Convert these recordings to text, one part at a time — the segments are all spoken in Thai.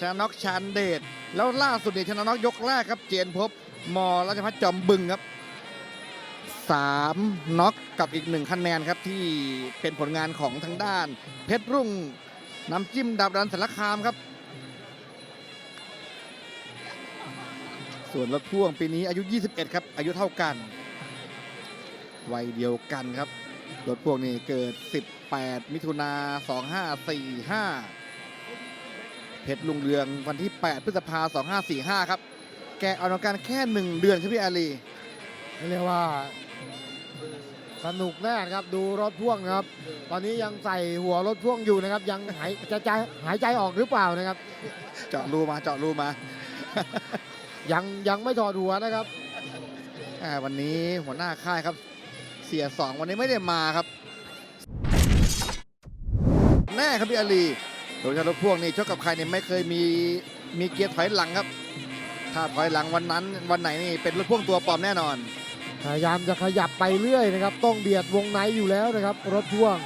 ชนะน็อกชานเดชแล้วล่าสุดเนี่ยชนะน็อกยกแรกครับ เจนพบมราชพัฒจอมบึงครับสามน็อกกับอีกหนึ่งคะแนนครับที่เป็นผลงานของทางด้าน เพชรรุ่งน้ำจิ้มดับรันสารคามครับ ส่วนรถพ่วงปีนี้อายุ 21 ครับ อายุเท่ากัน วัยเดียวกันครับ รถพ่วงนี่เกิด 18 มิถุนา2545 เพชรลุงเรืองวันที่ 8 พฤษภา2545ครับ แกเอานกันแค่ 1 เดือนครับพี่อาลีเรียกว่า สนุกแน่นะครับดูรถพ่วงนะครับ ตอนนี้ยังใส่หัวรถพ่วงอยู่นะครับ ยังหายจะใจหายใจออกหรือเปล่านะครับ เจาะรูมาเจาะรูมา ยังยังไม่ถอดหัวนะครับอ่าวันนี้หัวหน้าค่ายครับ เสียสองวันนี้ไม่ได้มาครับ แน่ครับพี่อาลี โดยเฉพาะรถพ่วงนี่ชกกับใครเนี่ยไม่เคยมีมีเกียร์ถอยหลังครับ ถ้าถอยหลังวันนั้นวันไหนนี่เป็นรถพ่วงตัวปลอมแน่นอน พยายามจะขยับไปเรื่อยนะครับ ต้องเบียดวงในอยู่แล้วนะครับ รถพ่วง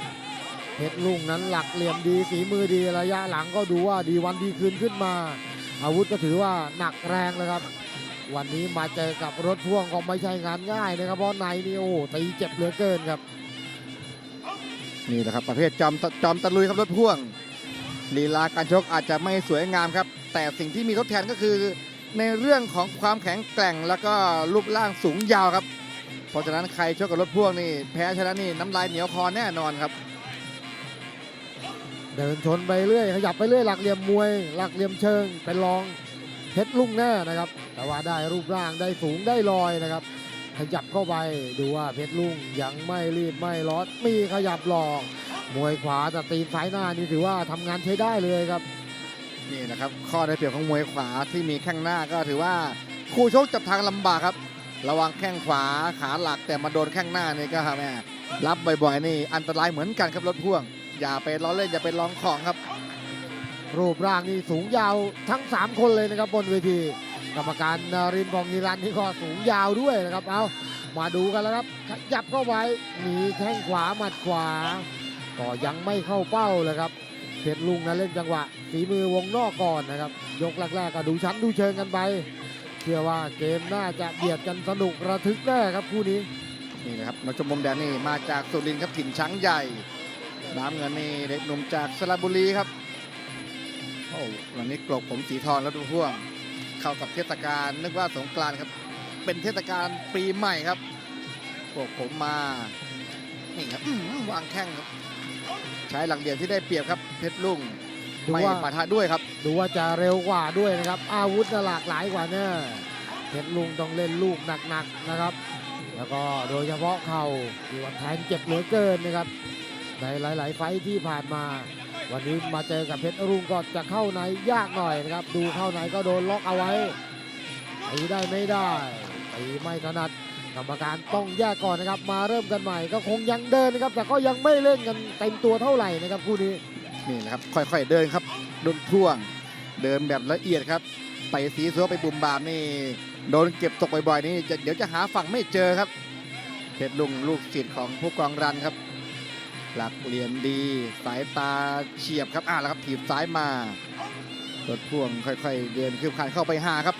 เพชรลุงนั้นหลักเหลี่ยมดีฝีมือดีระยะหลังก็ดูว่าดีวันดีคืนขึ้นมา อาวุธก็ถือว่าหนักแรงเลยครับ วันนี้มาเจอกับรถพ่วงก็ไม่ใช่งานง่ายนะครับเพราะในนี่โอ้โหตีเจ็บเหลือเกินครับนี่แหละครับประเภทจอมตจอมตะลุยครับรถพ่วง ลีลาการชกอาจจะไม่สวยงามครับ แต่สิ่งที่มีทดแทนก็คือ ในเรื่องของความแข็งแกร่งแล้วก็รูปร่างสูงยาวครับ เพราะฉะนั้นใครชกกับรถพ่วงนี่แพ้ชนะนี่น้ำลายเหนียวคอแน่นอนครับ เดินชนไปเรื่อยขยับไปเรื่อยหลักเหลี่ยมมวย หลักเหลี่ยมเชิงเป็นรองเพชรลุงแน่นะครับ แต่ว่าได้รูปร่างได้สูงได้ลอยนะครับ ขยับเข้าไปดูว่าเพชรลุงยังไม่รีบไม่ร้อนมีขยับหลอก มวยขวาแต่ตีนซ้ายหน้านี่ถือว่าทำงานใช้ได้เลยครับ นี่นะครับ ข้อได้เปรียบของมวยขวาที่มีแข้งหน้าก็ถือว่าคู่ชกจับทางลำบากครับ ระวังแข้งขวาขาหลักแต่มาโดนแข้งหน้านี่ก็แม่รับบ่อยๆนี่อันตรายเหมือนกันครับรถพ่วง อย่าไปล้อเล่นอย่าไปลองของครับ รูปร่างนี่สูงยาวทั้ง 3 คนเลยนะครับบนเวที กรรมการนรินทร์บองนิรันดร์นี่ก็สูงยาวด้วยนะครับเอามาดูกันแล้วครับขยับเข้าไปมีแข้งขวาหมัดขวา ก็ยังไม่เข้าเป้าเลยครับเพชรลุงนะเล่นจังหวะฝีมือวงนอกก่อนนะครับ ยกแรกๆก็ดูชั้นดูเชิงกันไปเชื่อว่าเกมน่าจะเบียดกันสนุกระทึกแน่ครับคู่นี้นี่นะครับนักชมมุมแดงนี่มาจากสุรินทร์ครับถิ่นช้างใหญ่น้ำเงินนี่เด็กหนุ่มจากสระบุรีครับโอ้วันนี้กลบผมสีทองแล้วดูพ่วง เข้ากับเทศกาลนึกว่าสงกรานต์ครับ เป็นเทศกาลปีใหม่ครับกลบผมมานี่ครับวางแข้งครับ ใช้หลักเหลี่ยมที่ได้เปรียบครับเพชรลุงดูไม่ว่าปะทะด้วยครับ ดูว่าจะเร็วกว่าด้วยนะครับ อาวุธน่ะหลากหลายกว่าแน่เพชรลุงต้องเล่นลูกหนักๆนะครับ แล้วก็โดยเฉพาะเข่าที่ว่าแทงเจ็บเหลือเกินนะครับในหลาย ๆ ไฟท์ที่ผ่านมา วันนี้มาเจอกับเพชรรุ่งก็จะเข้าในยากหน่อยนะครับ ดูเข้าในก็โดนล็อกเอาไว้ตีได้ไม่ได้ตีไม่ถนัด กรรมการต้องแยกก่อนนะครับ มาเริ่มกันใหม่ก็คงยังเดินนะครับ แต่ก็ยังไม่เล่นกันเต็มตัวเท่าไหร่นะครับคู่นี้นี่นะครับค่อยๆเดินครับโดนพ่วง เดินแบบละเอียดครับ ไปสีสัวไปบุมบามนี่โดนเก็บตกบ่อยๆนี่จะเดี๋ยวจะหาฝั่งไม่เจอครับเพชรลุงลูกศิษย์ของผู้กองรันครับ หลักเหลี่ยมดี สายตาเฉียบครับอ่าแล้วครับถีบซ้ายมารถพ่วงค่อย ๆ เดินคืบคานเข้าไปหาครับ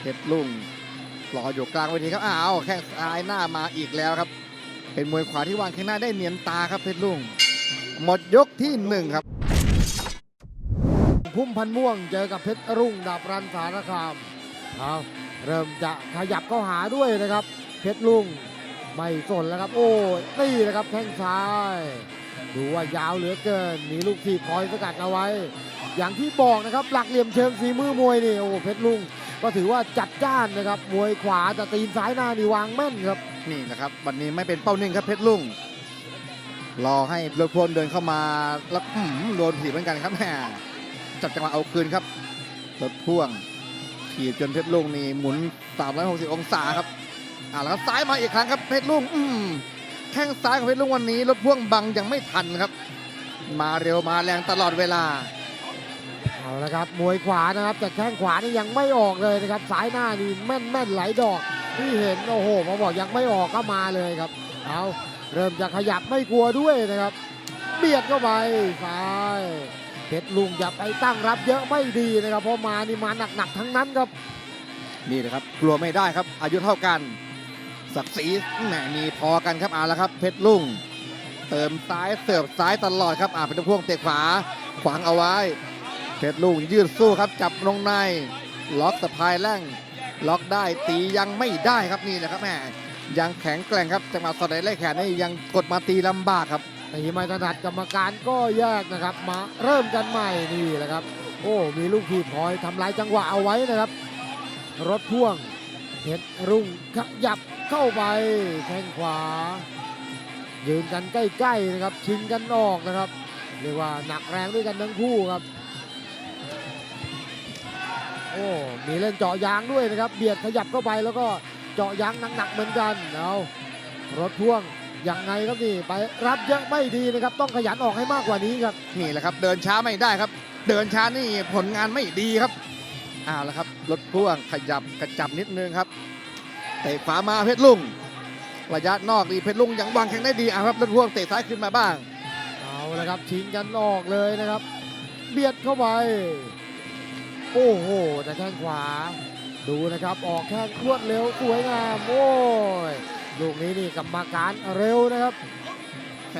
เพชรลุง รออยู่กลางเวทีครับอ้าวแข้งซ้ายหน้ามาอีกแล้วครับ เป็นมวยขวาที่วางแข้งหน้าได้เนียนตาครับเพชรลุงหมดยกที่หนึ่งครับ พุ่มพันม่วงเจอกับเพชรรุ่งดาบรันสารคามเอาเริ่มจะขยับเข้าหาด้วยนะครับ เพชรลุงไม่สนแล้วครับ โอ้ยนี่นะครับแข้งซ้าย ดูว่ายาวเหลือเกินมีลูกทีบคอยสกัดเอาไว้ อย่างที่บอกนะครับ หลักเหลี่ยมเชิงฝีมือมวยนี่โอ้เพชรลุง ก็ถือว่าจัดจ้านนะครับมวยขวาแต่ตีนซ้ายหน้านี่วางแม่นครับ นี่นะครับ วันนี้ไม่เป็นเป้านิ่งครับเพชรลุงรอให้รถพลเดินเข้ามาแล้วอื้อหือโดนถีบเหมือนกันครับแหมจับจังหวะเอาคืนครับรถพ่วงถีบจนเพชรลุงนี่หมุน 360 องศาครับอ่าแล้วก็ซ้ายมาอีกครั้งครับเพชรลุงอืมแข้งซ้ายของเพชรลุงวันนี้รถพ่วงบังยังไม่ทันครับ มาเร็วมาแรงตลอดเวลา ละครับมวยขวานะครับแต่แข้งขวานี่ยังไม่ออกเลยนะครับสายหน้านี่แม่นแม่นไหลดอก ที่เห็นโอ้โหพอบอกยังไม่ออกก็มาเลยครับเอาเริ่มจะขยับไม่กลัวด้วยนะครับ เบียดเข้าไปซ้ายเพชรลุงอย่าไปตั้งรับเยอะไม่ดีนะครับเพราะมานี่มาหนักๆทั้งนั้นครับนี่นะครับกลัวไม่ได้ครับ อายุเท่ากันศักดิ์ศรีแหมมีพอกันครับเอาละครับ เพชรลุงเติมซ้ายเสิร์ฟซ้ายตลอดครับอ่าเป็นพวงเตะขวาขวางเอาไว้ เพชรลุงยืดสู้ครับจับลงใน ล็อกสะพายแร่ง ล็อกได้ตียังไม่ได้ครับนี่นะครับแหมยังแข็งแกร่งครับจังหวะสอดไล่แขนนี่ยังกดมาตีลำบากครับตีไม่ถนัดกรรมการก็แยกนะครับ มาเริ่มกันใหม่นี่แหละครับ โอ้ มีลูกทีมพลอยทำลายจังหวะเอาไว้นะครับ รถพ่วงเพชรรุ่งขยับเข้าไปแข้งขวา ยืนกันใกล้ๆนะครับชิงกันออกนะครับเรียกว่าหนักแรงด้วยกันทั้งคู่ครับ โอ้มีเล่นเจาะยางด้วยนะครับ เบียดขยับเข้าไปแล้วก็เจาะยางหนักๆเหมือนกันเอารถพ่วงยังไงครับนี่ไปรับเยอะไม่ดีนะครับ ต้องขยันออกให้มากกว่านี้ครับนี่แหละครับ เดินช้าไม่ได้ครับ เดินช้านี่ผลงานไม่ดีครับเอาละครับรถพ่วงขยับกระจับนิดนึงครับเตะขวามาเพชรลุงระยะนอกดีเพชรลุงยังวางแข้งได้ดีเอาครับรถพ่วงเตะซ้ายขึ้นมาบ้างเอาละครับชิงกันออกเลยนะครับ เบียดเข้าไป โอ้โหแต่แข้งขวา ดูนะครับออกแข้งรวดเร็วสวยงามโอ้ยลูกนี้นี่กรรมการเร็วนะครับ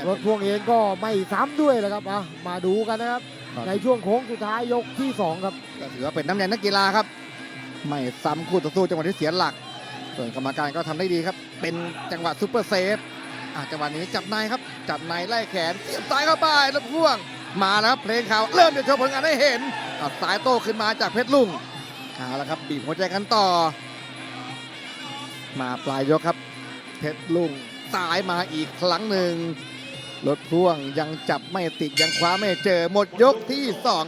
รถพ่วงเองก็ไม่ซ้ำด้วยนะครับอะมาดูกันนะครับ ในช่วงโค้งสุดท้ายยกที่ 2 ครับก็ถือว่าเป็นน้ำใจนักกีฬาครับ ไม่ซ้ำคู่ต่อสู้จังหวะที่เสียหลัก ส่วนกรรมการก็ทำได้ดีครับ เป็นจังหวะซูเปอร์เซฟอะจังหวะนี้จับในครับ จับในไล่แขนเสียบซ้ายเข้าไปรถพ่วง มาแล้วครับเพลงข่าวเริ่มจะโชว์ผลงานให้เห็น อะสายโต้ขึ้นมาจากเพชรลุงเอาละครับบีบหัวใจกันต่อ มาปลายยกครับ เพชรลุงสายมาอีกครั้งหนึ่งรถพ่วงยังจับไม่ติดยังคว้าไม่เจอหมดยกที่สอง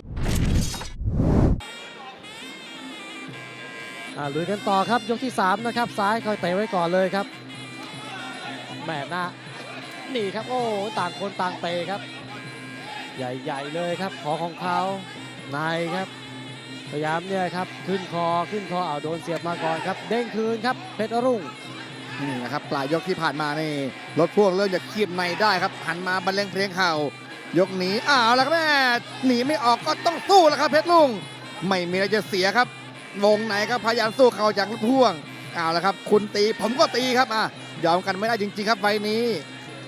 ลุยกันต่อครับยกที่ 3 นะครับ ซ้ายคอยเตะไว้ก่อนเลยครับแหม่หน้านี่ครับ โอ้ ต่างคนต่างเตะครับ ใหญ่ ๆ เลยครับ ขอของเขา นายครับพยายามเนี่ยครับขึ้นคอขึ้นคอเอาโดนเสียบมาก่อนครับ เด้งคืนครับเพชรรุ่งนี่นะครับปลายยกที่ผ่านมานี่รถพ่วงเริ่มจะคีบในได้ครับหันมาบรรเลงเพลงเข่ายกหนีอ้าวแล้วครับแม่หนีไม่ออกก็ต้องสู้แล้วครับเพชรลุงไม่มีอะไรจะเสียครับ วงไหนครับพยายามสู้เข่าจากรถพ่วงอ้าวแล้วครับ คุณตีผมก็ตีครับอะยอมกันไม่ได้จริง ๆ ครับไฟล์นี้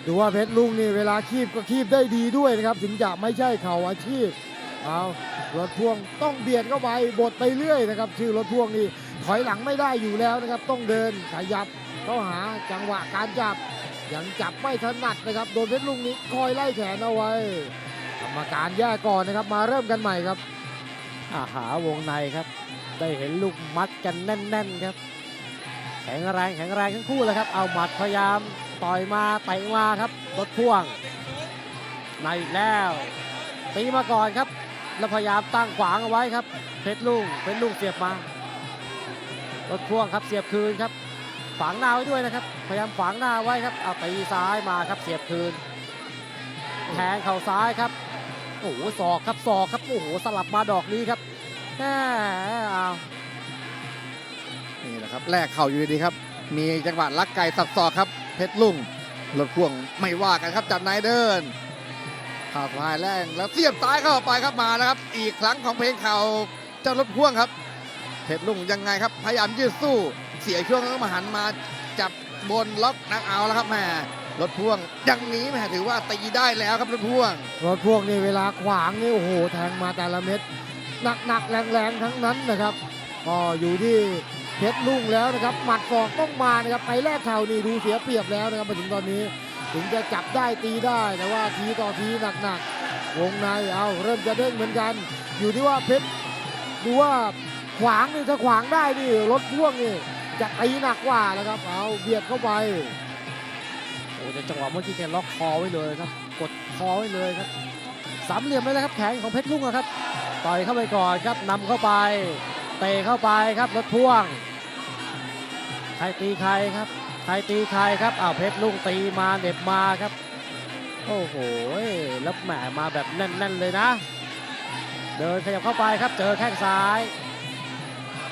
ดูว่าเพชรลุงนี่เวลาคีบก็คีบได้ดีด้วยนะครับ ถึงจะไม่ใช่เข่าอาชีพ เอารถพ่วงต้องเบียดเข้าไปบดไปเรื่อยนะครับ ชื่อรถพ่วงนี่ถอยหลังไม่ได้อยู่แล้วนะครับ ต้องเดินขยับเข้าหาจังหวะการจับยังจับไม่ถนัดนะครับโดนเพชรลุงนี้คอยไล่แขนเอาไว้กรรมการแยกก่อนนะครับ มาเริ่มกันใหม่ครับอาหาวงในครับ ได้เห็นลูกมัดกันแน่น ๆครับ แข็งแรงแข็งแรงทั้งคู่เลยครับ เอาหมัดพยายามต่อยมาเตะมาครับรถพ่วงในอีกแล้วตีมาก่อนครับ แล้วพยายามตั้งขวางเอาไว้ครับ เพชรลุงเพชรลุงเสียบมารถพ่วงครับเสียบคืนครับฝังหน้าไว้ด้วยนะครับ พยายามฝังหน้าไว้ครับเอาตีซ้ายมาครับเสียบคืน แทงเข่าซ้ายครับโอ้โหศอกครับศอกครับโอ้โหสลับมาดอกนี้ครับแหมเอานี่แหละครับแลกเข่าอยู่ดีครับ มีจังหวะลักไก่สับศอกครับ เพชรลุงรถพ่วงไม่ว่ากันครับจับในเดิน ข่าวสายแรงแล้วเสียบซ้ายเข้าไปครับมานะครับ อีกครั้งของเพลงเข่าเจ้ารถพ่วงครับเพชรลุงยังไงครับ พยายามยืดสู้เสียช่วงแล้วก็มาหันมาจับบนล็อกนักเอาแล้วครับแม่รถพ่วงอย่างนี้แม่ถือว่าตีได้แล้วครับรถพ่วง รถพ่วงนี่เวลาขวางนี่โอ้โหแทงมาแต่ละเม็ดหนักๆแรงๆทั้งนั้นนะครับก็อยู่ที่เพชรลุ่งแล้วนะครับหมัดศอกต้องมานะครับไปแลกเข่านี่ดูเสียเปรียบแล้วนะครับมาถึงตอนนี้ ถึงจะจับได้ตีได้แต่ว่าทีต่อทีหนักๆวงในเอาเริ่มจะเด้งเหมือนกัน อยู่ที่ว่าเพชรดูว่าขวางนี่ถ้าขวางได้นี่รถพ่วงนี่จะตีหนักกว่านะครับ เอาเบียดเข้าไปโอ้แต่จังหวะเมื่อกี้แกล็อกคอไว้เลยครับ กดคอไว้เลยครับสามเหลี่ยมเลยนะครับแขนของเพชรลุงอะครับต่อยเข้าไปก่อนครับนำเข้าไปเตะเข้าไปครับรถพ่วงใครตีใครครับ รตีใครครับอ้าวเพชรลุงตีมาเหน็บมาครับ โอ้โหแล้วแหมมาแบบแน่นๆเลยนะ เดินขยับเข้าไปครับเจอแข้งซ้าย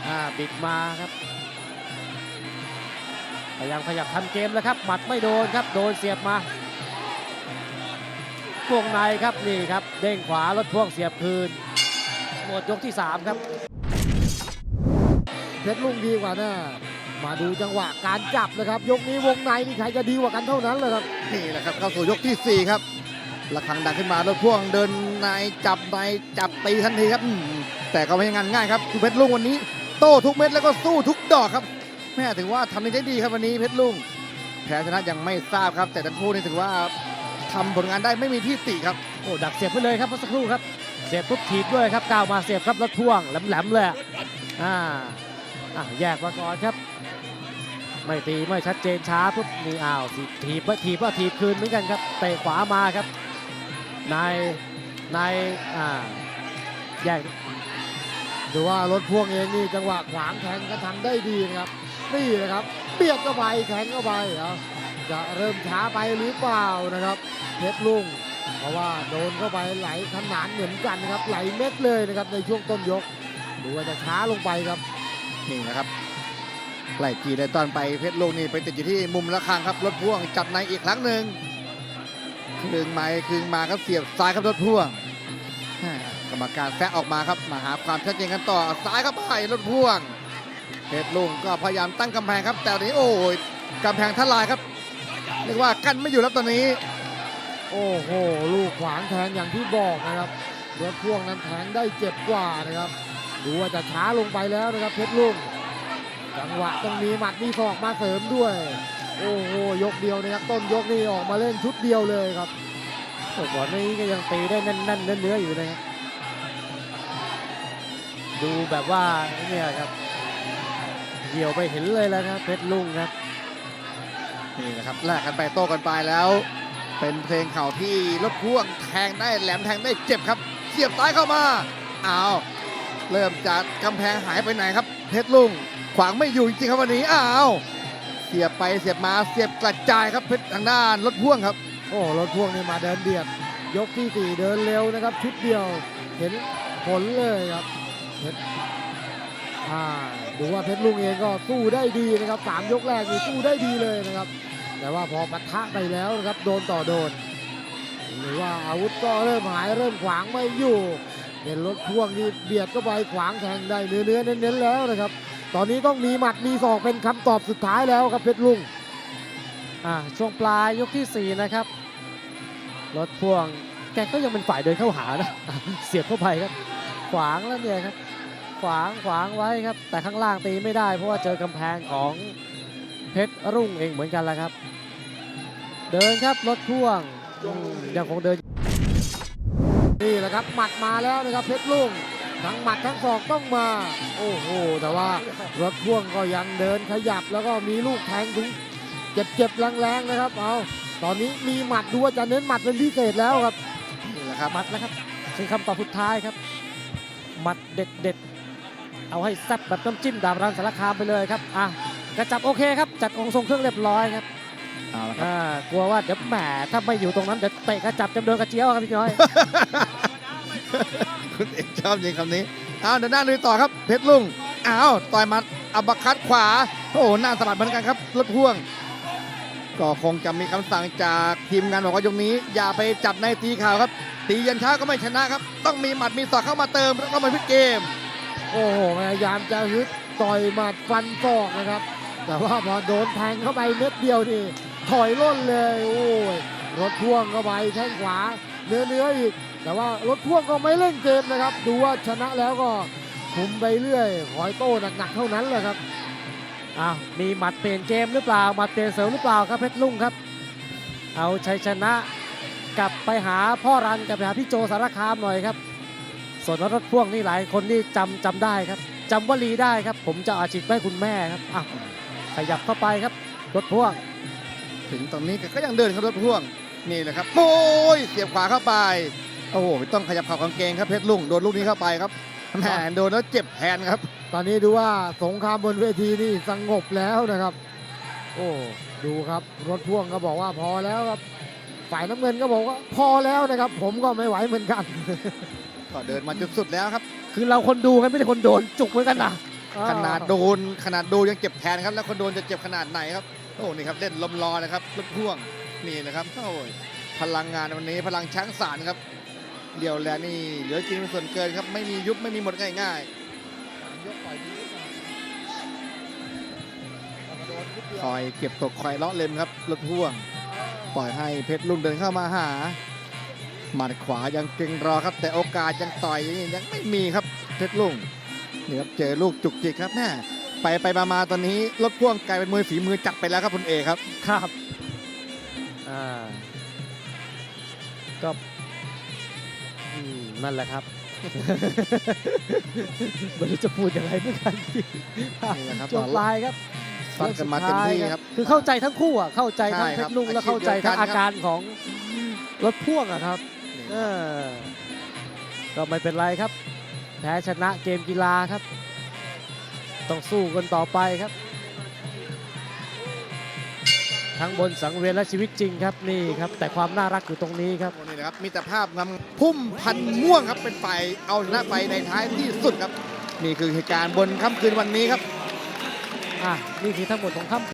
อ่าบิดมาครับพยายามขยับทำเกมแล้วครับหมัดไม่โดนครับโดนเสียบมาวงในครับนี่ครับ เด้งขวารถพ่วงเสียบคืน หมดยกที่ 3 ครับเพชรลุงดีกว่าน่ มาดูจังหวะการจับนะครับ ยกนี้วงในนี่ใครจะดีกว่ากันเท่านั้นเลยครับ นี่แหละครับเข้าสู่ยกที่ 4 ครับระฆังดังขึ้นมารถพ่วงเดินในจับในจับตีทันทีครับอืมแต่ก็ไม่ใช่งานง่ายครับเพชรลุงวันนี้ โต้ทุกเม็ดแล้วก็สู้ทุกดอกครับแม่ถือว่าทำได้ดีครับวันนี้เพชรลุงแพ้ชนะยังไม่ทราบครับ แต่ทั้งคู่นี่ถือว่าทำผลงานได้ไม่มีที่ติครับโอ้ดักเสียบไปเลยครับเมื่อสักครู่ครับเสียบปุ๊บถีบด้วยครับก้าวมาเสียบครับรถพ่วงแหลมๆเลยอะอ่า อะแยกมาก่อนครับ ไม่ตีไม่ชัดเจนช้าปุ๊บนี่อ้าวถีบว่าถีบว่าถีบคืนเหมือนกันครับเตะขวามาครับนายนายอ่าแยกดูว่ารถพ่วงเองนี่จังหวะขวางแทงก็ทำได้ดีนะครับนี่นะครับเบียดเข้าไปแทงเข้าไปเอจะเริ่มช้าไปหรือเปล่านะครับเพชรลุงเพราะว่าโดนเข้าไปไหลขนานเหมือนกันนะครับไหลเม็ดเลยนะครับในช่วงต้นยกดูว่าจะช้าลงไปครับ นี่นะครับไล่จีได้ตอนไปเพชรลุงนี่ไปติดอยู่ที่มุมระฆังครับรถพ่วงจับในอีกครั้งหนึ่งคืงไม้คืงมาครับเสียบซ้ายครับรถพ่วงกรรมการแซะออกมาครับมาหาความชัดเจนกันต่อซ้ายครับไปรถพ่วงเพชรลุงก็พยายามตั้งกำแพงครับ แต่นนี้โอ้ยกำแพงทลายครับเรียกว่ากันไม่อยู่แล้วตอนนี้ โอ้โห ลูกขวางแทงอย่างที่บอกนะครับรถพ่วงนั้นแทงได้เจ็บกว่านะครับ ดูว่าจะช้าลงไปแล้วนะครับเพชรลุงจังหวะต้องมีหมัดมีศอกมาเสริมด้วย โอ้โหยกเดียวนะครับต้นยกนี่ออกมาเล่นชุดเดียวเลยครับโอ้บอลนี้ก็ยังตีได้แน่นๆเนื้อๆอยู่นะครับดูแบบว่าเนี่ยครับเหี่ยวไปเห็นเลยแล้วครับเพชรลุงครับนี่นะครับแลกกันไปโต้กันไปแล้ว เป็นเพลงเข่าที่รถพ่วงแทงได้แหลมแทงได้เจ็บครับ เสียบซ้ายเข้ามาอ้าว เริ่มจากกำแพงหายไปไหนครับ เพชรลุงขวางไม่อยู่จริงครับวันนี้อ้าวเสียบไปเสียบมาเสียบกระจายครับเพชรทางด้านรถพ่วงครับ โอ้รถพ่วงนี่มาเดินเบียด ยกที่สี่เดินเร็วนะครับ ชุดเดียวเห็นผลเลยครับเพชรอ่าดูว่าเพชรลุงเองก็สู้ได้ดีนะครับสามยกแรกนี่สู้ได้ดีเลยนะครับ แต่ว่าพอปะทะไปแล้วนะครับโดนต่อโดน หรือว่าอาวุธก็เริ่มหายเริ่มขวางไม่อยู่ เห็นรถพ่วงนี่เบียดเข้าไปขวางแทงได้เนื้อเนื้อเน้นๆแล้วนะครับ ตอนนี้ต้องมีหมัดมีศอกเป็นคำตอบสุดท้ายแล้วครับเพชรลุงอ่าช่วงปลายยกที่ 4 นะครับ รถพ่วงแกก็ยังเป็นฝ่ายเดินเข้าหานะ เสียบเข้าไปครับ ขวางแล้วเนี่ยครับ ขวางขวางไว้ครับ แต่ข้างล่างตีไม่ได้เพราะว่าเจอกำแพงของเพชรรุ่งเองเหมือนกันแหละครับ เดินครับรถพ่วงอืมยังคงเดิน นี่แหละครับหมัดมาแล้วนะครับเพชรลุงทั้งหมัดทั้งศอกต้องมา โอ้โห แต่ว่ารถพ่วงก็ยังเดินขยับแล้วก็มีลูกแทงถึงเจ็บๆแรงๆนะครับ เอาตอนนี้มีหมัดดูว่าจะเน้นหมัดเป็นพิเศษแล้วครับนี่แหละครับหมัดแล้วครับคือคำตอบสุดท้ายครับหมัดเด็ดเด็ดๆเอาให้แซ่บแบบน้ำจิ้มดาบรันสารคามไปเลยครับอะกระจับโอเคครับจัดองค์ทรงเครื่องเรียบร้อยครับ เอาละครับอ่ากลัวว่าเดี๋ยวแหมถ้าไม่อยู่ตรงนั้นเดี๋ยวเตะกระจับจำเดินกระเจียวครับพี่น้อย คุณเอกชอบจริงคำนี้เอาเดินหน้าลุยต่อครับ เพชรลุงอ้าวต่อยหมัดอัปเปอร์คัดขวา โอ้โหหน้าสลัดเหมือนกันครับรถพ่วง ก็คงจะมีคำสั่งจากทีมงานบอกว่ายกนี้ อย่าไปจับในตีข่าวครับ ตียันช้าก็ไม่ชนะครับ ต้องมีหมัดมีศอกเข้ามาเติมแล้วก็มาพลิกเกม โอ้โหพยายามจะฮึดต่อยหมัดฟันศอกนะครับ แต่ว่าพอโดนแทงเข้าไปเม็ดเดียวนี่ ถอยร่นเลยโอ้ยรถพ่วงเข้าไปแข้งขวาเนื้อเนื้อๆอีก แต่ว่ารถพ่วงก็ไม่เล่นเกมนะครับ ดูว่าชนะแล้วก็คุมไปเรื่อยคอยโต้หนักๆเท่านั้นแหละครับอ้าวมีหมัดเปลี่ยนเกมหรือเปล่าหมัดเปลี่ยนเสริมหรือเปล่าครับเพชรลุงครับ เอาชัยชนะกลับไปหาพ่อรันกลับไปหาพี่โจสารคามหน่อยครับ ส่วนรถพ่วงนี่หลายคนนี่จำจำได้ครับจำวลีได้ครับ ผมจะอาอาชีพให้คุณแม่ครับอะขยับเข้าไปครับรถพ่วง ถึงตรงนี้ก็ยังเดินครับรถพ่วงนี่แหละครับโอ้ยเสียบขวาเข้าไปโอ้โหไม่ต้องขยับเข่ากางเกงครับเพชรลุงโดนลูกนี้เข้าไปครับแหมโดนแล้วเจ็บแทนครับ ตอนนี้ดูว่าสงครามบนเวทีนี่สงบแล้วนะครับ โอ้ดูครับรถพ่วงก็บอกว่าพอแล้วครับ ฝ่ายน้ำเงินก็บอกว่าพอแล้วนะครับ ผมก็ไม่ไหวเหมือนกัน ก็เดินมาจุดสุดแล้วครับ คือเราคนดูกันไม่ใช่คนโดนจุกเหมือนกันนะขนาดโดนขนาดโดนยังเจ็บแทนครับ แล้วคนโดนจะเจ็บขนาดไหนครับ โอ้นี่ครับเล่นลมรอนะครับรถพ่วงนี่นะครับโอ้ยพลังงานวันนี้พลังช้างสารครับเดี่ยวแลนี่เหลือกินเป็นส่วนเกินครับไม่มียุบไม่มีหมดง่ายยกปล่อยดีนิดหน่อยโดนนิดเดียวๆคอยเก็บตกคอยเลาะเล็มครับรถพ่วง ปล่อยให้เพชรลุงเดินเข้ามาหาหมัดขวายังเก่งรอครับ แต่โอกาสยังต่อยยังไม่มีครับเพชรลุงนี่ครับเจอลูกจุกจิกครับแม่ ไปไปมามาตอนนี้รถพ่วงกลายเป็นมวยฝีมือจัดไปแล้วครับคุณเอกครับ ครับอ่าก็อืมนั่นแหละครับ ไม่รู้จะพูดยังไงเหมือนกันนี่แหละครับจบปลายครับฟัดกันมาเต็มที่ครับ คือเข้าใจทั้งคู่อะเข้าใจทั้งใช่เพครัชบรลุงและอาชีพเข้าใจทั้งเดียวกันอาการของรถพ่วงอะครับ นี่เออก็ไม่เป็นไรครับ แพ้ชนะเกมกีฬาครับ ต้องสู้กันต่อไปครับ ทั้งบนสังเวียนและชีวิตจริงครับนี่ครับ แต่ความน่ารักอยู่ตรงนี้ครับนี่นะครับมีแต่ภาพงามพุ่มพันธุ์ม่วงครับเป็นฝ่ายเอาชนะไปในท้ายที่สุดครับ นี่คือเหตุการณ์บนค่ำคืนวันนี้ครับ อะนี่คือทั้งหมดของค่ำ